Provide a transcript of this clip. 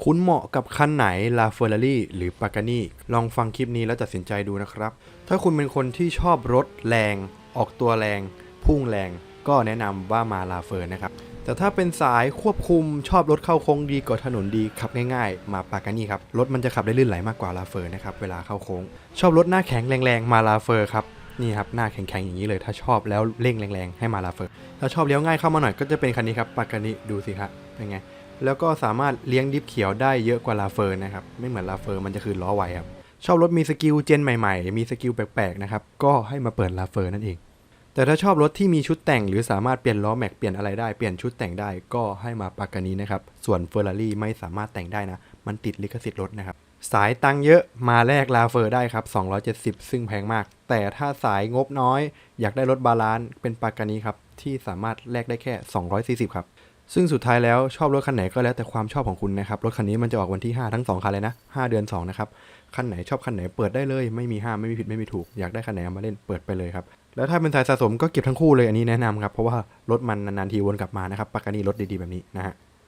คุณเหมาะกับคันไหนลาเฟอร์รารี่หรือปากานี่ลองฟังคลิปนี้แล้วตัดสินใจดูนะครับ ถ้าคุณเป็นคนที่ชอบรถแรง ออกตัวแรง พุ่งแรง ก็แนะนำว่ามาลาเฟอร์นะครับ แต่ถ้าเป็นสายควบคุมชอบรถเข้าโค้งดีกว่าถนนดีขับง่ายๆ มาปากานี่ครับ รถมันจะขับได้ลื่นไหลมากกว่าลาเฟอร์นะครับเวลาเข้าโค้ง ชอบรถหน้าแข็งแรงๆมาลาเฟอร์ครับนี่ครับหน้าแข็งๆอย่างนี้เลย ถ้าชอบแล้วเร่งแรงๆให้มาลาเฟอร์ถ้าชอบเลี้ยวง่ายเข้ามาหน่อยก็จะเป็นคันนี้ครับปากานิดูสิครับเป็นไง แล้วก็สามารถเลี้ยงดิฟเขียวได้เยอะกว่าลาเฟอร์นะครับ ไม่เหมือนลาเฟอร์มันจะคือล้อไวครับ ชอบรถมีสกิลเจนใหม่ๆ มีสกิลแปลกๆนะครับ ก็ให้มาเปิดลาเฟอร์นั่นเอง แต่ถ้าชอบรถที่มีชุดแต่ง หรือสามารถเปลี่ยนล้อแม็กเปลี่ยนอะไรได้ เปลี่ยนชุดแต่งได้ ก็ให้มาปากกานี้นะครับ ส่วนเฟอร์รารี่ไม่สามารถแต่งได้นะ มันติดลิขสิทธิ์รถนะครับ สายตังเยอะมาแลกลาเฟอร์ได้ครับ270 ซึ่งแพงมาก แต่ถ้าสายงบน้อย อยากได้รถบาลานซ์เป็นปากกานี้ครับที่สามารถแลกได้แค่ 240 ครับ ซึ่งสุดท้ายแล้วชอบรถคันไหนก็แล้วแต่ความชอบของคุณนะครับ รถคันนี้มันจะออกวันที่ 5 ทั้ง 2 คันเลยนะ 5 เดือน 2 นะครับ คันไหนชอบคันไหนเปิดได้เลย ไม่มีห้ามไม่มีผิดไม่มีถูก อยากได้คันไหนเอามาเล่นเปิดไปเลยครับ แล้วถ้าเป็นสายสะสมก็เก็บทั้งคู่เลยอันนี้แนะนำครับ เพราะว่ารถมันนานๆทีวนกลับมานะครับปากกานี่รถดีๆแบบนี้นะฮะ